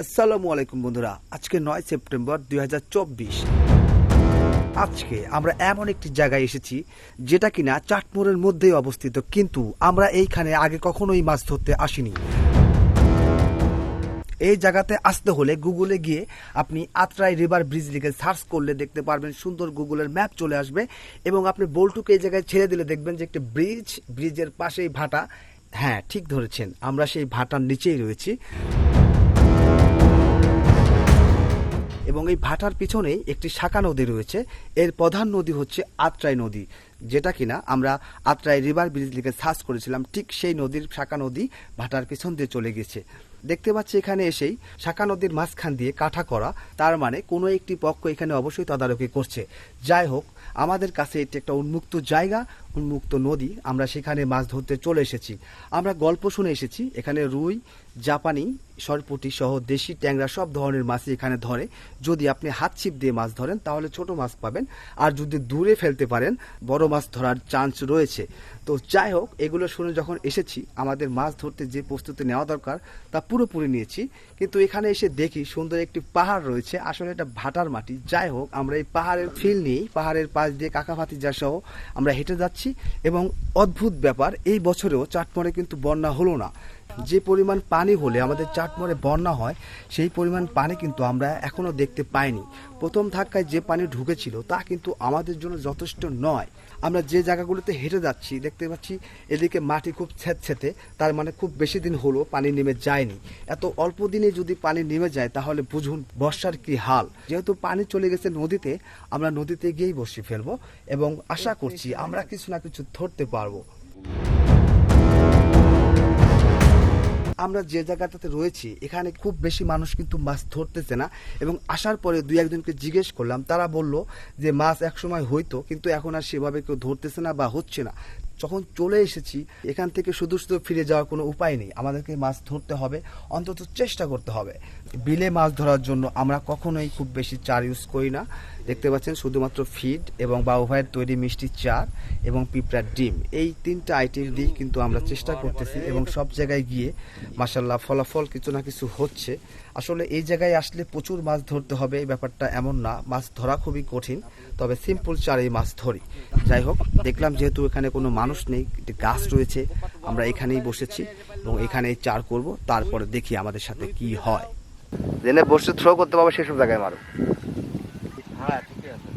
আসসালামু আলাইকুম বন্ধুরা। আজকে নয় সেপ্টেম্বর দু হাজার চব্বিশ। আজকে আমরা এমন একটি জায়গায় এসেছি যেটা কিনা চাটমোড়ের মধ্যেই অবস্থিত, কিন্তু আমরা এইখানে আগে কখনোই মাছ ধরতে আসিনি। এই জায়গাতে আসতে হলে গুগলে গিয়ে আপনি আত্রাই রিভার ব্রিজ লিখে সার্চ করলে দেখতে পারবেন, সুন্দর গুগলের ম্যাপ চলে আসবে এবং আপনি বল্টুকে এই জায়গায় ছেড়ে দিলে দেখবেন যে একটি ব্রিজ, ব্রিজের পাশেই ভাটা। হ্যাঁ ঠিক ধরেছেন, আমরা সেই ভাটার নিচেই রয়েছি। এবং এই ভাটার পিছনেই একটি শাখা নদী রয়েছে। এর প্রধান নদী হচ্ছে আত্রাই নদী, যেটা কিনা আমরা আত্রাই রিভার ব্রিজ লিখে সার্চ করেছিলাম। ঠিক সেই নদীর শাখা নদী ভাটার পিছন দিয়ে চলে গেছে। দেখতে পাচ্ছি এখানে এসেই শাখা নদীর মাঝখান দিয়ে কাঠা করা। তার মানে কোনো একটি পক্ষ এখানে অবশ্যই তদারকি করছে। যাই হোক, আমাদের কাছে এটি একটা উন্মুক্ত জায়গা, উন্মুক্ত নদী। আমরা সেখানে মাছ ধরতে চলে এসেছি। আমরা গল্প শুনে এসেছি, এখানে রুই, জাপানি, সরপুটি সহ দেশি ট্যাংরা সব ধরনের মাছই এখানে ধরে। যদি আপনি হাত ছিপ দিয়ে মাছ ধরেন, তাহলে ছোট মাছ পাবেন। আর যদি দূরে ফেলতে পারেন, বড় মাছ ধরার চান্স রয়েছে। তো যাই হোক, এগুলো শুনে যখন এসেছি, আমাদের মাছ ধরতে যে প্রস্তুতি নেওয়া দরকার, তা পুরোপুরি নিয়েছি। কিন্তু এখানে এসে দেখি সুন্দর একটি পাহাড় রয়েছে, আসলে এটা ভাটার মাটি। যাই হোক, আমরা এই পাহাড়ের ফিল নিয়েই পাহাড়ের পাশ দিয়ে কাকাফাতি যা সহ আমরা হেঁটে যাচ্ছি। এবং অদ্ভুত ব্যাপার, এই বছরেও চাটমরে কিন্তু বন্যা হলো না। যে পরিমাণ পানি হলে আমাদের চাটমরে বন্যা হয়, সেই পরিমাণ পানি কিন্তু আমরা এখনও দেখতে পাইনি। প্রথম ধাক্কায় যে পানি ঢুকেছিল তা কিন্তু আমাদের জন্য যথেষ্ট নয়। আমরা যে জায়গাগুলোতে হেঁটে যাচ্ছি, দেখতে পাচ্ছি এদিকে মাটি খুব ছেঁতছেতে তার মানে খুব বেশি দিন হলো পানি নেমে যায়নি। এত অল্প দিনে যদি পানি নেমে যায়, তাহলে বুঝুন বর্ষার কি হাল। যেহেতু পানি চলে গেছে নদীতে, আমরা নদীতে গিয়েই বসে ফেলব এবং আশা করছি আমরা কিছু না কিছু ধরতে পারব। আমরা যে জায়গাটাতে রয়েছি, এখানে খুব বেশি মানুষ কিন্তু মাছ ধরতেছে না। এবং আসার পরে দুই একজনকে জিজ্ঞেস করলাম, তারা বলল যে মাছ একসময় হইতো, কিন্তু এখন আর সেভাবে কেউ ধরতেছে না বা হচ্ছে না। যখন চলে এসেছি, এখান থেকে শুধু শুধু ফিরে যাওয়ার কোনো উপায় নেই। আমাদেরকে মাছ ধরতে হবে, অন্তত চেষ্টা করতে হবে। বিলে মাছ ধরার জন্য আমরা কখনোই খুব বেশি চার ইউজ করি না। দেখতে পাচ্ছেন শুধুমাত্র ফিড এবং বাবু ভাইয়ের তৈরি মিষ্টি চার এবং পিঁপড়ার ডিম। এই তিনটা আইটেম দিয়ে কিন্তু আমরা চেষ্টা করতেছি এবং সব জায়গায় গিয়ে মাসাল্লাহ ফলাফল কিছু না কিছু হচ্ছে। আসলে এই জায়গায় আসলে প্রচুর মাছ ধরতে হবে, এই ব্যাপারটা এমন না। মাছ ধরা খুবই কঠিন, তবে সিম্পল চারেই মাছ ধরি। যাই হোক, দেখলাম যেহেতু এখানে কোনো মানুষ নেই গাছ রয়েছে, আমরা এখানেই বসেছি এবং এখানেই চার করব, তারপরে দেখি আমাদের সাথে কি হয়। জেনে বসে থ্রো করতে পারবে সেসব জায়গায় মারো। হ্যাঁ ঠিকই আছে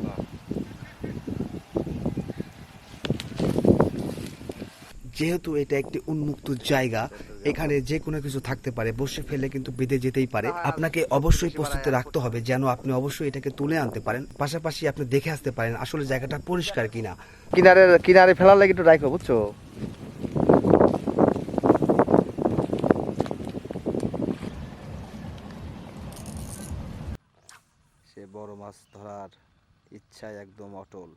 যেহেতু এটা একটি উন্মুক্ত জায়গা এখানে যে কোনো কিছু থাকতে পারে বসে ফেলে কিন্তু বেঁধে যেতেই পারে। আপনাকে অবশ্যই প্রস্তুতি রাখতে হবে যেন আপনি অবশ্যই এটাকে তুলে আনতে পারেন। পাশাপাশি আপনি দেখে আসতে পারেন আসলে জায়গাটা পরিষ্কার কিনা। কিনারে কিনারে ফেলার লাগে একটু রাখো বুঝছ সে বড় মাছ ধরার ইচ্ছা একদম অটল।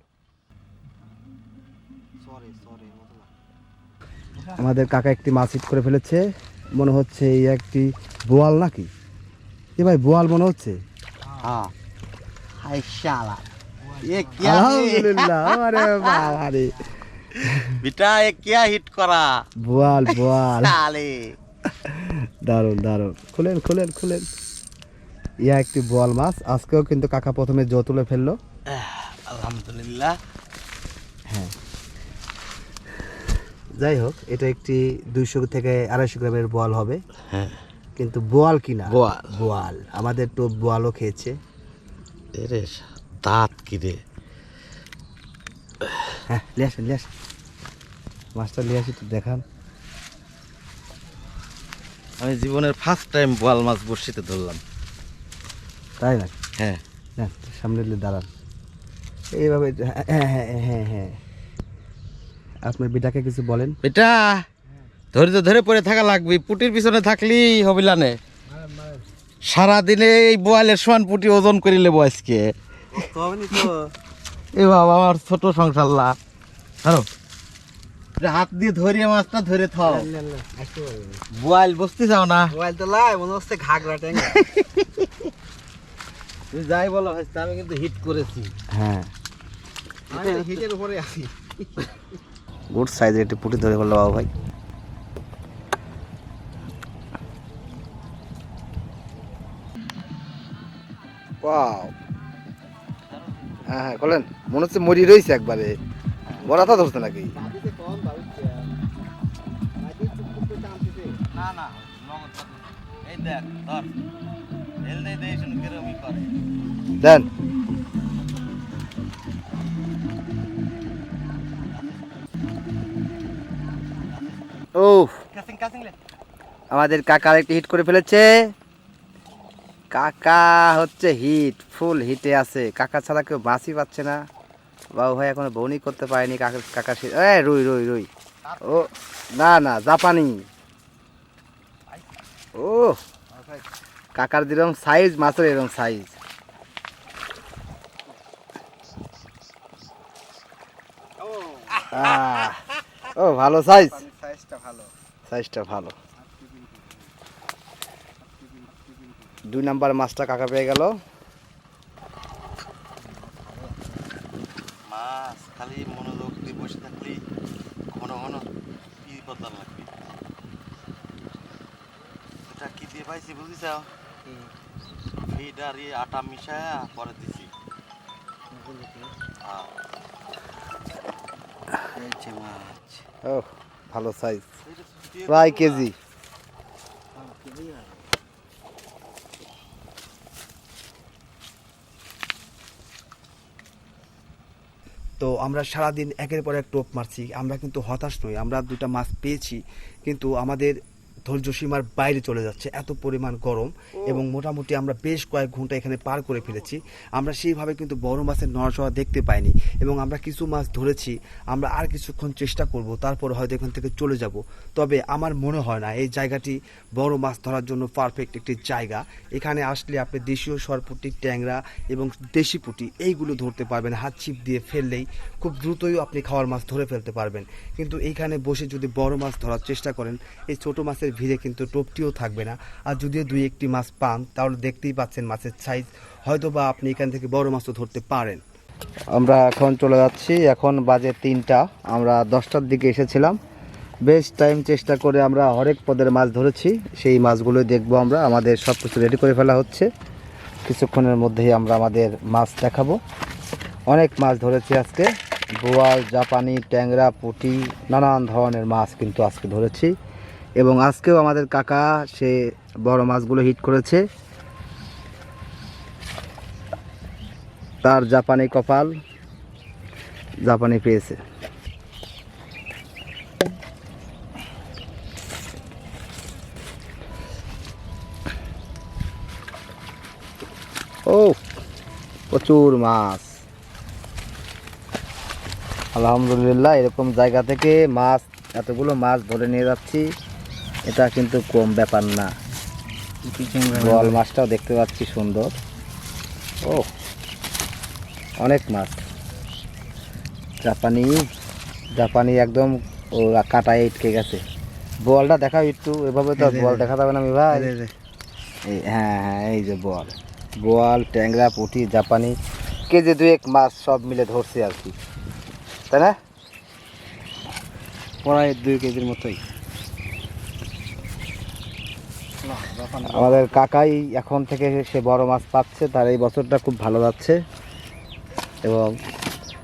আমাদের কাকা একটি মাছ ইট করে ফেলেছে মনে হচ্ছে এই একটি বোয়াল নাকি? এ ভাই বোয়াল মনে হচ্ছে? দারুণ দারুণ খুলেন খুলেন খুলেন। ইয়া একটি বোয়াল মাছ। আজকেও কিন্তু কাকা প্রথমে জো তুলে ফেলল। আলহামদুলিল্লাহ। হ্যাঁ। যাই হোক এটা একটি দুইশো থেকে আড়াইশো গ্রামের বোয়াল হবে। হ্যাঁ। কিন্তু বোয়াল কিনা? বোয়াল। বোয়াল। আমাদের টোপ বোয়ালও খেয়েছে। দাঁত কিরে হ্যাঁ লিয়ে আসেন মাছটা লিয়ে আসি তো দেখান। আমি জীবনের ফার্স্ট টাইম বোয়াল মাছ বসিতে ধরলাম। তাই না হ্যাঁ। না সামনে দাঁড়ান। এইভাবে হ্যাঁ হ্যাঁ হ্যাঁ হ্যাঁ হ্যাঁ। আপনার বিটাকে কিছু বলেন। বেটা ধৈর্য ধরে পড়ে থাকা লাগবে। পুটির পিছনে থাকলেই হবিলানে সারাদিনে এই বোয়ালের সমান পুটি ওজন করিলে বয়সকে এ বাবা আমার ছোট সংসার লা। ধরো। হাত দিয়ে ধরিয়ে মাছটা ধরে থাও। বোয়াল বসতে চাও না? মোবাইল তো লাই মনে হচ্ছে ঘাগরা ট্যাঙ্গা তুমি যাই বলো আমি কিন্তু হিট করেছি। হ্যাঁ। হিটের উপরে আছি। গুড সাইজের একটি পুটি ধরে বলল বাবা ভাই। ওয়াও হ্যাঁ হ্যাঁ বলেন মনে হচ্ছে মরি রয়েছে একবারে। বড়াতা ধরছে নাকি? না না। এই দেখ ধর। দেন। ও আমাদের কাকা একটি হিট করে ফেলেছে। কাকা হচ্ছে হিট ফুল হিটে আছে। কাকা ছাড়া কেউ বাঁচই পাচ্ছে না। বাবু ভাই এখনও বৌনি করতে পারেনি কাকা কাকা এ, রুই রুই রুই। ও, না না, জাপানি। ও কাকার যেরকম সাইজ মাছের এরকম সাইজ ও ভালো সাইজ সাইজটা ভালো। সাইজটা ভালো। দুই নাম্বার মাছটা কাকা পেয়ে গেল। মাছ খালি মনোযোগ দিয়ে বসে থাকলি ঘন ঘন কি বদলার লাগবে। এটা কি দিয়ে পাইছি বুঝিস? ইয়ে আটা মিশায়া পরে দিছি। ও ভালো সাইজ প্রায় কেজি। তো আমরা সারাদিন একের পর এক টোপ মারছি। আমরা কিন্তু হতাশ নই। আমরা দুটা মাছ পেয়েছি। কিন্তু আমাদের ধৈর্য সীমার বাইরে চলে যাচ্ছে এত পরিমাণ গরম এবং মোটামুটি আমরা বেশ কয়েক ঘণ্টা এখানে পার করে ফেলেছি। আমরা সেইভাবে কিন্তু বড় মাছের নড়াচড়া দেখতে পাইনি এবং আমরা কিছু মাছ ধরেছি আমরা আর কিছুক্ষণ চেষ্টা করব তারপর হয়তো এখান থেকে চলে যাব। তবে আমার মনে হয় না এই জায়গাটি বড় মাছ ধরার জন্য পারফেক্ট একটি জায়গা। এখানে আসলে আপনি দেশীয় সরপুটি ট্যাংরা এবং দেশি পুঁটি এইগুলো ধরতে পারবেন হাত ছিপ দিয়ে ফেললেই খুব দ্রুতই আপনি খাওয়ার মাছ ধরে ফেলতে পারবেন। কিন্তু এইখানে বসে যদি বড় মাছ ধরার চেষ্টা করেন এই ছোট মাছের ভিড়ে কিন্তু টোপটিও থাকবে না। আর যদিও দুই একটি মাছ পান, তাহলে দেখতেই পাচ্ছেন মাছের সাইজ হয়তো বা আপনি এখান থেকে বড় মাছও ধরতে পারেন। আমরা এখন চলে যাচ্ছি, এখন বাজে তিনটা। আমরা দশটার দিকে এসেছিলাম। বেশ টাইম চেষ্টা করে আমরা হরেক পদের মাছ ধরেছি। সেই মাছগুলো দেখব আমরা। আমাদের সব কিছু রেডি করে ফেলা হচ্ছে। কিছুক্ষণের মধ্যেই আমরা আমাদের মাছ দেখাবো। অনেক মাছ ধরেছি আজকে। বোয়াল, জাপানি, ট্যাংরা, পুঁটি, নানান ধরনের মাছ কিন্তু আজকে ধরেছি। এবং আজকেও আমাদের কাকা সে বড় মাছগুলো হিট করেছে। তার জাপানি কপাল জাপানি পেয়েছে। ও প্রচুর মাছ। আলহামদুলিল্লাহ, এরকম জায়গা থেকে মাছ, এতগুলো মাছ ধরে নিয়ে যাচ্ছি। এটা কিন্তু কম ব্যাপার না। বল মাছটাও দেখতে পাচ্ছি সুন্দর। ও অনেক মাছ। জাপানি জাপানি একদম ও কাটায় ইটকে গেছে। বলটা দেখাও একটু এভাবে তো বল দেখা যাবে না আমি ভাই। এই হ্যাঁ হ্যাঁ এই যে বল। বল ট্যাংরা পুঁটি জাপানি কেজি দুয়েক মাছ সব মিলে ধরছে আর কি। তাই না? প্রায় দুই কেজির মতোই। আমাদের কাকাই এখন থেকে সে বড় মাছ পাচ্ছে তার এই বছরটা খুব ভালো যাচ্ছে। এবং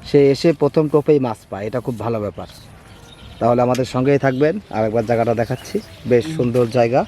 সে এসে প্রথম টোপেই মাছ পায় এটা খুব ভালো ব্যাপার। তাহলে আমাদের সঙ্গেই থাকবেন আর একবার জায়গাটা দেখাচ্ছি। বেশ সুন্দর জায়গা।